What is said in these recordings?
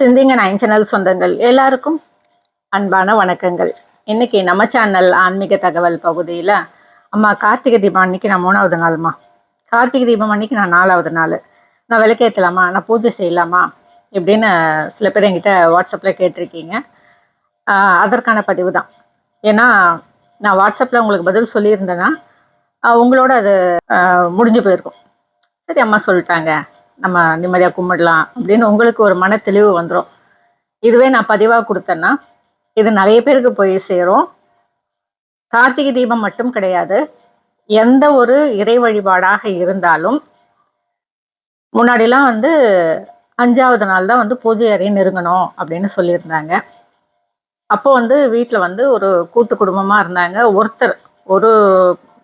சிந்திங்க nine channel சொந்தங்கள். எல்லாருக்கும் அன்பான வணக்கங்கள். இன்னைக்கு நம்ம சேனல் ஆன்மீக தகவல் பகுதியில் அம்மா கார்த்திகை தீபம் அன்னைக்கு நான் மூணாவது நாள்மா. கார்த்திகை தீபம் அன்னைக்கு நான் நாலாவது நாள். நான் விளக்கேற்றலாமா நான் பூஜை செய்யலாமா? இப்படின்னு சில பேர் என்கிட்ட வாட்ஸ்அப்பில் கேட்டிருக்கீங்க. அதற்கான பதிவு தான். ஏன்னா நான் வாட்ஸ்அப்பில் உங்களுக்கு பதில் சொல்லியிருந்தேன்னா உங்களோட அது முடிஞ்சு போயிருக்கும். சரி அம்மா சொல்லிட்டாங்க. நம்ம நிம்மதியாக கும்பிடலாம் அப்படின்னு உங்களுக்கு ஒரு மன தெளிவு வந்துடும் இதுவே நான் பதிவாக கொடுத்தேன்னா இது நிறைய பேருக்கு போய் சேரும். கார்த்திகை தீபம் மட்டும் கிடையாது. எந்த ஒரு இறை வழிபாடாக இருந்தாலும் முன்னாடிலாம் வந்து அஞ்சாவது நாள் தான் வந்து பூஜை அறையை நெருங்கணும் அப்படின்னு சொல்லியிருந்தாங்க. அப்போ வந்து வீட்டில் வந்து ஒரு கூட்டு குடும்பமாக இருந்தாங்க. ஒருத்தர் ஒரு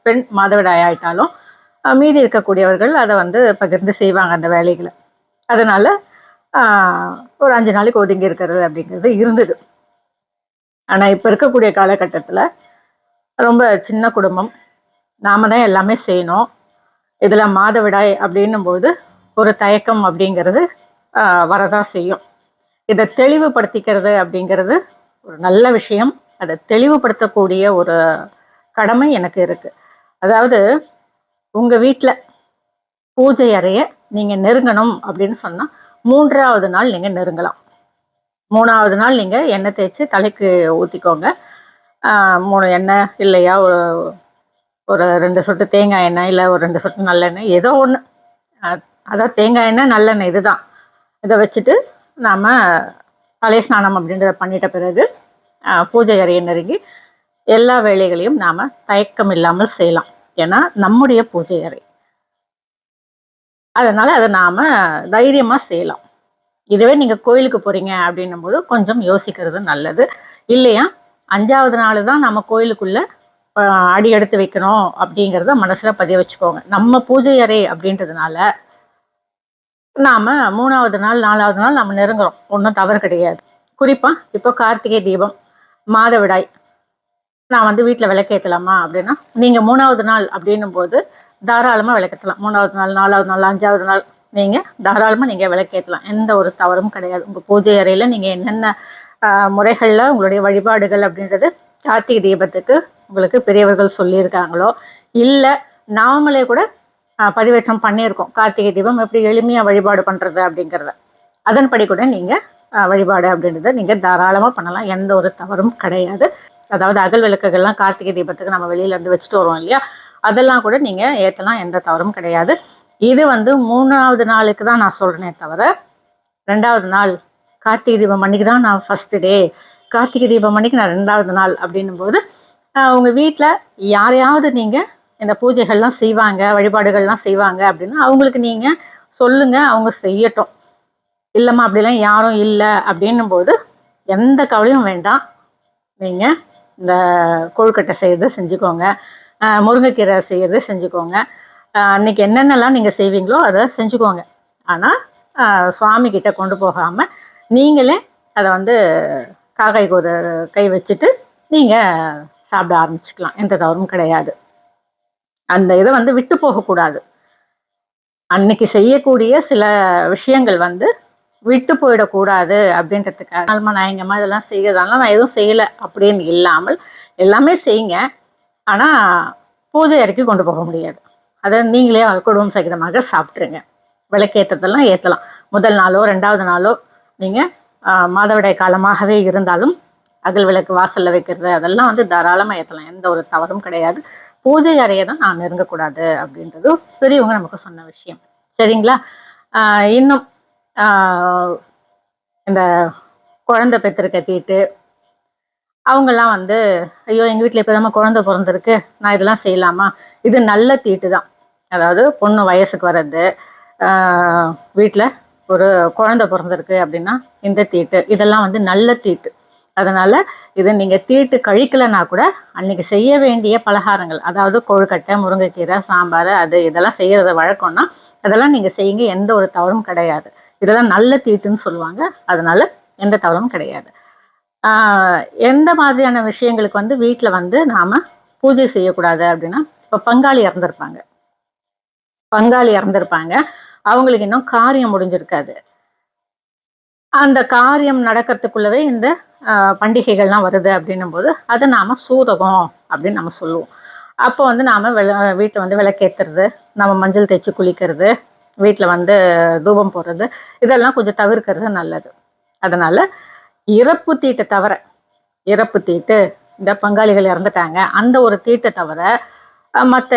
பெண் மாதவிடாய் ஆயிட்டாலும் மீதி இருக்கக்கூடியவர்கள் அதை வந்து பகிர்ந்து செய்வாங்க அந்த வேலைகளை. அதனால் ஒரு அஞ்சு நாளைக்கு ஒதுங்கி இருக்கிறது அப்படிங்கிறது இருந்தது. ஆனால் இப்போ இருக்கக்கூடிய காலகட்டத்தில் ரொம்ப சின்ன குடும்பம். நாம தான் எல்லாமே செய்யணும். இதில் மாதவிடாய் அப்படின்னும் போது ஒரு தயக்கம் அப்படிங்கிறது வரதான் செய்யும். இதை தெளிவுபடுத்திக்கிறது அப்படிங்கிறது ஒரு நல்ல விஷயம். அதை தெளிவுபடுத்தக்கூடிய ஒரு கடமை எனக்கு இருக்குது அதாவது உங்கள் வீட்டில் பூஜை அறைய நீங்கள் நெருங்கணும் அப்படின்னு சொன்னால் மூன்றாவது நாள் நீங்கள் நெருங்கலாம். மூணாவது நாள் நீங்கள் எண்ணெய் தேய்ச்சி தலைக்கு ஊற்றிக்கோங்க மூணு எண்ணெய் இல்லையா ஒரு ரெண்டு சொட்டு தேங்காய் எண்ணெய் இல்லை ஒரு ரெண்டு சொட்டு நல்லெண்ணெய் ஏதோ ஒன்று அதான் தேங்காய் எண்ணெய் நல்லெண்ணெய் இதுதான். இதை வச்சுட்டு நாம் தலை ஸ்நானம் அப்படின்றத பண்ணிட்ட பிறகு பூஜை அறையை நெருங்கி எல்லா வேலைகளையும் நாம் தயக்கம் இல்லாமல் செய்யலாம். ஏன்னா நம்முடைய பூஜை அறை. அதனால அதை நாம தைரியமா செய்யலாம். இதுவே நீங்க கோயிலுக்கு போறீங்க அப்படின்னும் போது கொஞ்சம் யோசிக்கிறது நல்லது. இல்லையா? அஞ்சாவது நாள் தான் நம்ம கோயிலுக்குள்ள அடி எடுத்து வைக்கணும் அப்படிங்கிறத மனசுல பதிய வச்சுக்கோங்க. நம்ம பூஜை அறை அப்படின்றதுனால நாம மூணாவது நாள் நாலாவது நாள் நம்ம நெருங்குறோம். ஒன்றும் தவறு கிடையாது. குறிப்பா இப்போ கார்த்திகை தீபம் மாதவிடாய் நான் வந்து வீட்டில் விளக்கேற்றலாமா அப்படின்னா நீங்கள் மூணாவது நாள் அப்படின்னும் போது தாராளமாக விளக்கேற்றலாம் மூணாவது நாள் நாலாவது நாள் அஞ்சாவது நாள் நீங்கள் தாராளமாக நீங்கள் விளக்கேற்றலாம் எந்த ஒரு தவறும் கிடையாது. உங்கள் பூஜை அறையில் நீங்கள் என்னென்ன முறைகளில் உங்களுடைய வழிபாடுகள் அப்படின்றது கார்த்திகை தீபத்துக்கு உங்களுக்கு பெரியவர்கள் சொல்லியிருக்காங்களோ இல்லை நாமளே கூட பதிவேற்றம் பண்ணியிருக்கோம். கார்த்திகை தீபம் எப்படி எளிமையாக வழிபாடு பண்ணுறது அப்படிங்கிறத. அதன்படி கூட நீங்கள் வழிபாடு அப்படின்றத நீங்கள் தாராளமாக பண்ணலாம். எந்த ஒரு தவறும் கிடையாது. அதாவது அகல் விளக்குகள்லாம் கார்த்திகை தீபத்துக்கு நம்ம வெளியில இருந்து வச்சுட்டு வருவோம் இல்லையா? அதெல்லாம் கூட நீங்க ஏத்தலாம் எந்த தவறும் கிடையாது. இது வந்து மூணாவது நாளுக்கு தான் நான் சொல்றேனே தவிர ரெண்டாவது நாள் கார்த்திகை தீபம் அன்னைக்கு தான் நான் ஃபர்ஸ்ட் டே. கார்த்திகை தீபம் அன்னைக்கு நான் ரெண்டாவது நாள் அப்படின்னும் போது ஆஹ் உங்க யாரையாவது நீங்க இந்த பூஜைகள்லாம் செய்வாங்க வழிபாடுகள்லாம் செய்வாங்க அப்படின்னா அவங்களுக்கு நீங்க சொல்லுங்க அவங்க செய்யட்டும். இல்லைம்மா அப்படிலாம் யாரும் இல்லை அப்படின்னும் போது எந்த கவலையும் வேண்டாம். நீங்கள் இந்த கொழுக்கட்டை செய்கிறது செஞ்சுக்கோங்க. முருங்கைக்கீரை செய்கிறது செஞ்சுக்கோங்க. அன்றைக்கி என்னென்னலாம் நீங்கள் செய்வீங்களோ அதை செஞ்சுக்கோங்க. ஆனால் சுவாமிக்கிட்ட கொண்டு போகாமல் நீங்களே அதை வந்து காகை ஒரு கை வச்சுட்டு நீங்கள் சாப்பிட ஆரம்பிச்சுக்கலாம். எந்த தவறும் கிடையாது. அந்த இதை வந்து விட்டு போகக்கூடாது. அன்னைக்கு செய்யக்கூடிய சில விஷயங்கள் வந்து விட்டு போயிடக்கூடாது அப்படின்றதுக்காக. அதனால நான் இதெல்லாம் செய்யறதால நான் எதுவும் செய்யலை அப்படின்னு இல்லாமல் எல்லாமே செய்யுங்க. ஆனால் பூஜை அறைக்கு கொண்டு போக முடியாது. அதை நீங்களே குடும்பம் சகிதமாக சாப்பிட்ருங்க விளக்கேற்றதெல்லாம் ஏற்றலாம். முதல் நாளோ ரெண்டாவது நாளோ நீங்கள் மாதவிடாய் காலமாகவே இருந்தாலும் அகல் விளக்கு வாசலில் வைக்கிறது அதெல்லாம் வந்து தாராளமாக ஏற்றலாம். எந்த ஒரு தவறும் கிடையாது. பூஜை அறையை தான் நான் நெருங்கக்கூடாது அப்படின்றது பெரியவங்க நமக்கு சொன்ன விஷயம். சரிங்களா? ஆஹ் இன்னும் இந்த குழந்தை பெற்றிருக்க தீட்டு அவங்கெல்லாம் வந்து ஐயோ எங்கள் வீட்டில் இப்போ குழந்தை பிறந்திருக்கு நான் இதெல்லாம் செய்யலாமா? இது நல்ல தீட்டு தான். அதாவது பொண்ணு வயசுக்கு வர்றது வீட்டில் ஒரு குழந்தை பிறந்திருக்கு அப்படின்னா இந்த தீட்டு. இதெல்லாம் வந்து நல்ல தீட்டு. அதனால் இது நீங்கள் தீட்டு கழிக்கலைன்னா கூட அன்னைக்கு செய்ய வேண்டிய பலகாரங்கள் அதாவது கொழுக்கட்டை முருங்கைக்கீரை சாம்பார் அது இதெல்லாம் செய்கிறத வழக்கம்னா அதெல்லாம் நீங்கள் செய்யுங்க. எந்த ஒரு தவறும் கிடையாது. இதெல்லாம் நல்ல தீட்டுன்னு சொல்லுவாங்க. அதனால எந்த தவறும் கிடையாது. எந்த மாதிரியான விஷயங்களுக்கு வந்து வீட்டில் வந்து நாம் பூஜை செய்யக்கூடாது அப்படின்னா இப்போ பங்காளி இறந்துருப்பாங்க. பங்காளி இறந்துருப்பாங்க. அவங்களுக்கு இன்னும் காரியம் முடிஞ்சிருக்காது. அந்த காரியம் நடக்கிறதுக்குள்ளவே இந்த பண்டிகைகள்லாம் வருது அப்படின்னும் போது அதை நாம் சூதகம் அப்படின்னு நம்ம சொல்லுவோம். அப்போ வந்து நாம் விள வீட்டை வந்து விளக்கேற்றுறது நம்ம மஞ்சள் தேய்ச்சி குளிக்கிறது வீட்டில் வந்து தூபம் போடுறது இதெல்லாம் கொஞ்சம் தவிர்க்கிறது நல்லது. அதனால் இறப்பு தீட்டை தவிர இறப்பு தீட்டு இந்த பங்காளிகள் இறந்துட்டாங்க அந்த ஒரு தீட்டை தவிர மற்ற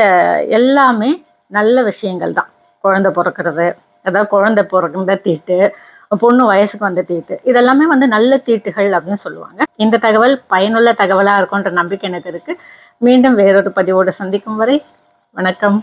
எல்லாமே நல்ல விஷயங்கள் தான். குழந்தை பிறக்கிறது அதாவது குழந்தை பிறக்கிற தீட்டு பொண்ணு வயசுக்கு வந்த தீட்டு இதெல்லாமே வந்து நல்ல தீட்டுகள் அப்படின்னு சொல்லுவாங்க. இந்த தகவல் பயனுள்ள தகவலாக இருக்கும்ன்ற நம்பிக்கை எனக்கு இருக்குது மீண்டும் வேறொரு பதிவோடு சந்திக்கும் வரை வணக்கம்.